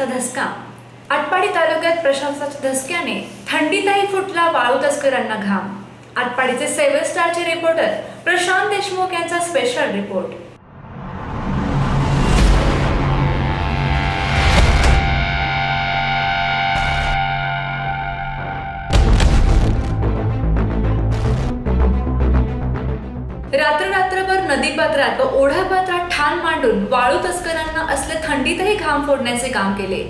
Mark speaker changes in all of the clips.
Speaker 1: प्रशासनाचा धसका. आटपाडी तालुक्यात प्रशासनाच्या धसक्याने थंडीतही फुटला वाळू तस्करांना घाम. आटपाडीचे सेव्हन स्टारचे रिपोर्टर प्रशांत देशमुख यांचा स्पेशल रिपोर्ट नदीपात्रात व ओढापात्रात ठाण मांडून वाळू तस्करांना असले थंडीतही घाम फोडण्याचे काम केले.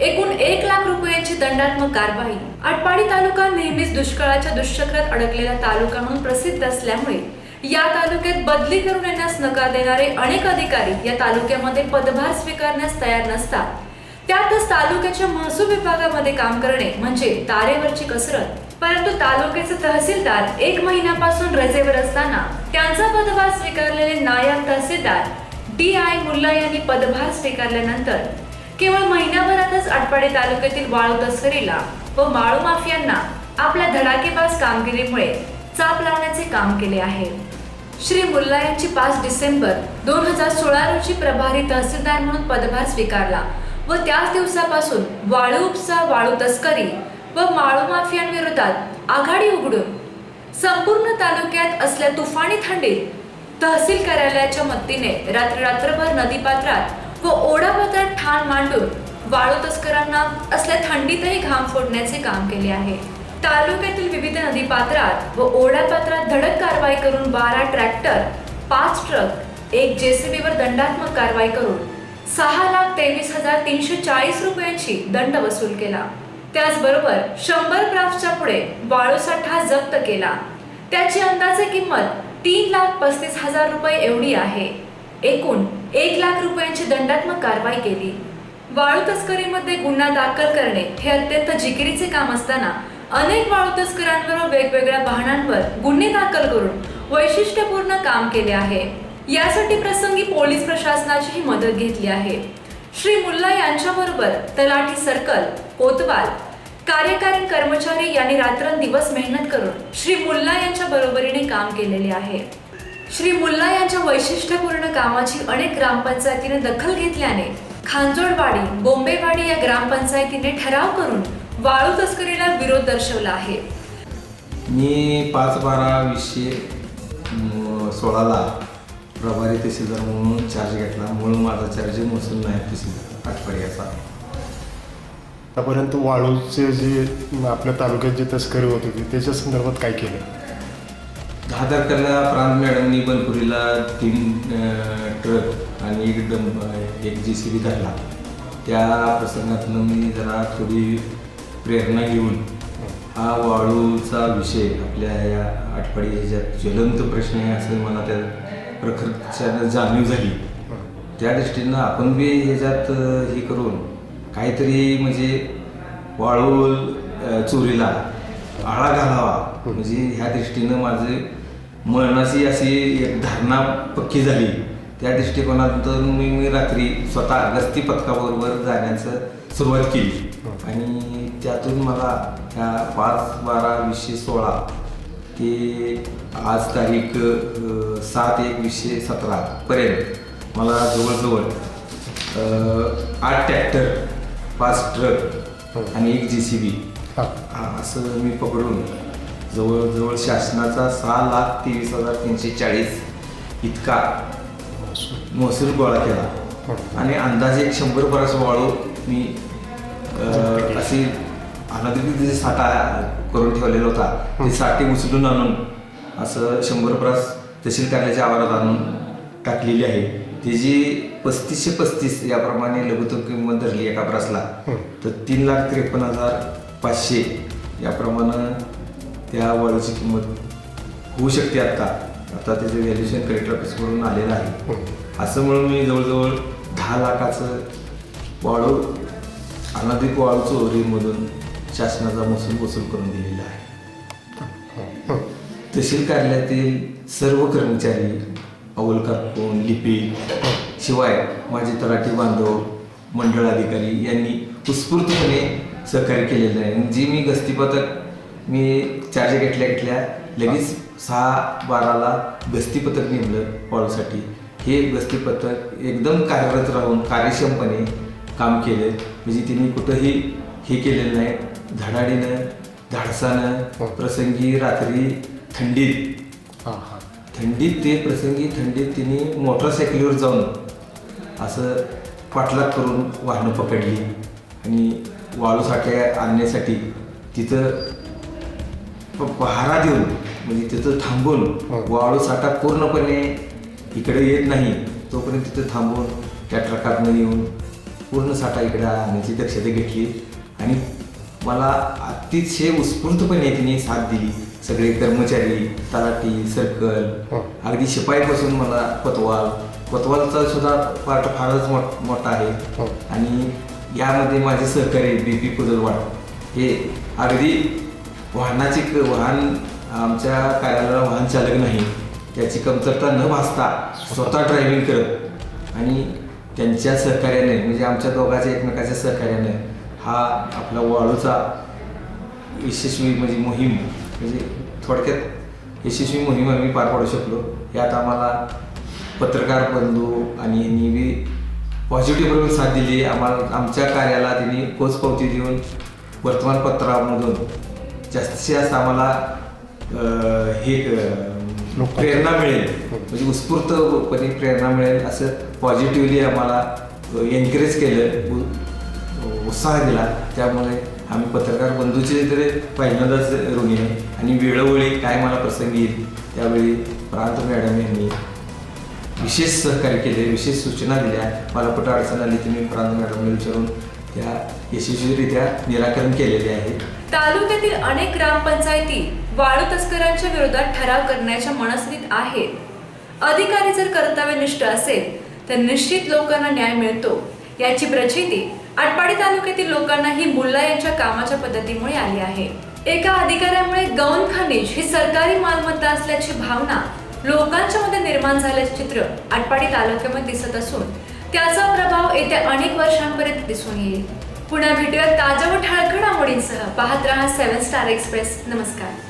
Speaker 1: एकूण एक लाख रुपयांची दंडात्मक कारवाई. आटपाडी तालुका नेहमीच दुष्काळाच्या दुष्चक्रात अडकलेला तालुका म्हणून प्रसिद्ध असल्यामुळे या तालुक्यात बदली करून येण्यास नकार देणारे अनेक अधिकारी या तालुक्यामध्ये पदभार स्वीकारण्यास तयार नसतात. त्यातच तालुक्याच्या महसूल विभागामध्ये काम करणे म्हणजे तारेवरची कसरत परंतु तालुक्याचे तहसीलदार एक महिन्यापासून रजेवर असताना त्यांचा पदभार स्वीकारलेले नायब तहसीलदार डी आय मुल्ला यांनी पदभार स्वीकारल्यानंतर केवळ महिन्याभरातच आटपाडे तालुक्यातील वाळू तस्करीला व माळू माफियांना आपल्या धडाकेबाज कामगिरीमुळे चाप लावण्याचे काम केले आहे. श्री मुल्ला यांची पाच डिसेंबर दोन हजार सोळा रोजी प्रभारी तहसीलदार म्हणून पदभार स्वीकारला. व त्याच दिवसापासून वाळू उपसा वाळू तस्करी व माळू माफियांविरोधात आघाडी उघडून संपूर्ण तालुक्यात असल्या तुफानी थंडीत तहसील कार्यालयाच्या मदतीने रात्र रात्रभर नदीपात्रात व ओढापात्रात ठाण मांडून वाळू तस्करांना असल्या थंडीतही घाम फोडण्याचे काम केले आहे. तालुक्यातील विविध नदीपात्रात व ओढापात्रात धडक कारवाई करून बारा ट्रॅक्टर पाच ट्रक एक जेसीबीवर दंडात्मक कारवाई करून सहा लाख तेवीस हजार तीनशे चाळीस रुपयांची दंड वसूल केला. त्याचबरोबर शंभर ग्राफच्या पुढे वाळूसाठा जप्त केला. त्याची अंदाजे किंमत तीन लाख पस्तीस हजार रुपये एवढी आहे. एकूण एक लाख रुपयांची दंडात्मक कारवाई केली. वाळू तस्करीमध्ये गुन्हा दाखल करणे हे अत्यंत जिकिरीचे काम असताना अनेक वाळू तस्करांवर वेगवेगळ्या वाहनांवर गुन्हे दाखल करून वैशिष्ट्यपूर्ण काम केले आहे. यासाठी प्रसंगी पोलीस प्रशासनाचीही मदत घेतली आहे. श्री मुल्ला यांच्याबरोबर तलाठी सर्कल कोतवाल कार्यकारी कर्मचारी यांनी रात्रंदिवस मेहनत करून श्री मुल्ला यांच्या बरोबरीने काम केलेले आहे. श्री मुल्ला यांच्या वैशिष्ट्यपूर्ण कामाची अनेक ग्रामपंचायतीने दखल घेतल्याने खांजोडवाडी बोंबेवाडी या ग्रामपंचायतीने ठराव करून वाळू तस्करीला विरोध दर्शवला आहे.
Speaker 2: मी पाच बारा वीसशे सोळाला प्रभारी तहसीलदार म्हणून चार्ज घेतला. म्हणून माझा चार्ज महसूल नायब तहसीलदार आठवडी याचा
Speaker 3: आतापर्यंत वाळूचे जे आपल्या तालुक्यात जी तस्करी होत होती त्याच्या संदर्भात काय केलं?
Speaker 2: दहा तारखेला प्रांत मॅडमनी बनपुरीला तीन ट्रक आणि एक डम एक जे सी बी धरला. त्या प्रसंगातनं मी जरा थोडी प्रेरणा घेऊन हा वाळूचा विषय आपल्या या आठवडी ह्याच्यात ज्वलंत प्रश्न आहे असं मला त्या प्रखरच्यानं जाणीव झाली त्या दृष्टीनं आपण बी ह्याच्यात अ, हे करून काहीतरी म्हणजे वाळू अ, चोरीला आळा घालावा. म्हणजे ह्या दृष्टीनं माझे मनाची अशी एक धारणा पक्की झाली. त्या दृष्टिकोनातून मी मी रात्री स्वतः गस्ती पथकाबरोबर जाण्याचं सुरुवात केली. आणि त्यातून मला ह्या पाच बारा वीसशे सोळा ते आज तारीख सात एक वीसशे सतरा पर्यंत. मला जवळजवळ आठ ट्रॅक्टर पाच ट्रक आणि एक जे सी बी
Speaker 3: हां.
Speaker 2: असं मी पकडून जवळजवळ शासनाचा सहा लाख तेवीस हजार तीनशे चाळीस इतका महसूल गोळा केला. आणि अंदाजे एक शंभर बराच वाळू मी अ, अशी अनधिकृत जे साठा करून ठेवलेला होता ते साठे उचलून आणून असं शंभर बरास तहसील कार्यालयाच्या आवारात आणून टाकलेली आहे. त्याची पस्तीसशे पस्तीस याप्रमाणे लघुतम किंमत धरली एका ब्रासला तर तीन लाख त्रेपन्न हजार पाचशे याप्रमाणे त्या वाळूची किंमत होऊ शकते आत्ता आता त्याचं व्हॅल्युएशन कलेक्टर ऑफिसवरून आलेलं आहे. असं म्हणून मी जवळजवळ दहा लाखाचं वाळू अनाधिक वाळू चोरीमधून शासनाचा महसूल वसूल करून दिलेला आहे. तहसील कार्यालयातील सर्व कर्मचारी अव्वल कारकून लिपिक शिवाय माझे तलाठी बांधव मंडळ अधिकारी यांनी उत्स्फूर्तपणे सहकार्य केलेलं आहे. जी मी गस्ती पथक मी चार्ज घेतल्या घेतल्या लगेच सहा बाराला गस्ती पथक नेमलं वाळूसाठी हे गस्ती पथक एकदम कार्यरत राहून कार्यक्षमपणे काम केलं. म्हणजे तिने कुठंही हे केलेलं नाही. धडाडीनं धाडसानं
Speaker 3: हो.
Speaker 2: प्रसंगी रात्री थंडीत. थंडीत ते प्रसंगी थंडीत तिने मोटरसायकलीवर जाऊन असं पाठलाग करून वाहनं पकडली. आणि वाळू साठ्या आणण्यासाठी तिथं पहारा देऊन म्हणजे तिथं थांबून
Speaker 3: हो.
Speaker 2: वाळू साठा पूर्णपणे इकडे येत नाही. तोपर्यंत तिथं थांबून त्या ट्रकातनं येऊन पूर्ण साठा इकडे आणण्याची दक्षता घेतली. आणि मला अतिशय उत्स्फूर्तपणे तिने साथ दिली. सगळे कर्मचारी तलाठी सर्कल
Speaker 3: हो.
Speaker 2: अगदी शिपाईपासून मला कोतवाल कोतवालचा सुद्धा पार्ट फारच मोठ मोठा आहे.
Speaker 3: हो.
Speaker 2: आणि यामध्ये माझे सहकारी बी पी कुदलवाड हे अगदी वाहनाची वाहन आमच्या कार्यालयाला वाहन चालक नाही. त्याची कमतरता न भासता स्वतः ड्रायव्हिंग करत. आणि त्यांच्या सहकार्याने म्हणजे आमच्या दोघांच्या एकमेकाच्या सहकार्याने हा आपला वाळूचा यशस्वी म्हणजे मोहीम म्हणजे थोडक्यात यशस्वी मोहीम आम्ही पार पाडू शकलो. यात आम्हाला पत्रकार बंधू आणि यांनी बी पॉझिटिव्ह साथ दिली. आम्हाला आमच्या कार्याला त्यांनी पोचपावती देऊन वर्तमानपत्रामधून जास्तीत जास्त आम्हाला हे प्रेरणा मिळेल. म्हणजे उत्स्फूर्तपणे प्रेरणा मिळेल असं पॉझिटिव्हली आम्हाला एनकरेज केलं. उत्साह दिला. त्यामुळे आम्ही पत्रकार बंधूचे तर पहिल्यांदाच ऋणी आहे. आणि वेळोवेळी काय मला प्रसंग येईल त्यावेळी प्रांत मॅडम यांनी विशेष सहकार्य केले विशेष सूचना दिल्या. मला कुठं अडचण आली तुम्ही प्रांत मॅडमला विचारून त्या यशस्वीरित्या निराकरण केलेले आहे.
Speaker 1: तालुक्यातील अनेक ग्रामपंचायती वाळू तस्करांच्या विरोधात ठराव करण्याच्या मनस्थितीत आहेत. अधिकारी जर कर्तव्यनिष्ठ असेल तर निश्चित लोकांना न्याय मिळतो. याची प्रचिती आटपाडी तालुक्यातील लोकांना ही मुल्ला यांच्या कामाच्या पद्धतीमुळे आली आहे. एका अधिकाऱ्यामुळे गौण खनिज ही सरकारी मालमत्ता असल्याची भावना लोकांच्या मध्ये निर्माण झाल्याचे चित्र आटपाडी तालुक्यामध्ये दिसत असून त्याचा प्रभाव येत्या अनेक वर्षांपर्यंत दिसून येईल. पुन्हा भेटूया ताज्या व ठळक घडामोडींसह. पाहत रहा सेव्हन स्टार एक्सप्रेस. नमस्कार.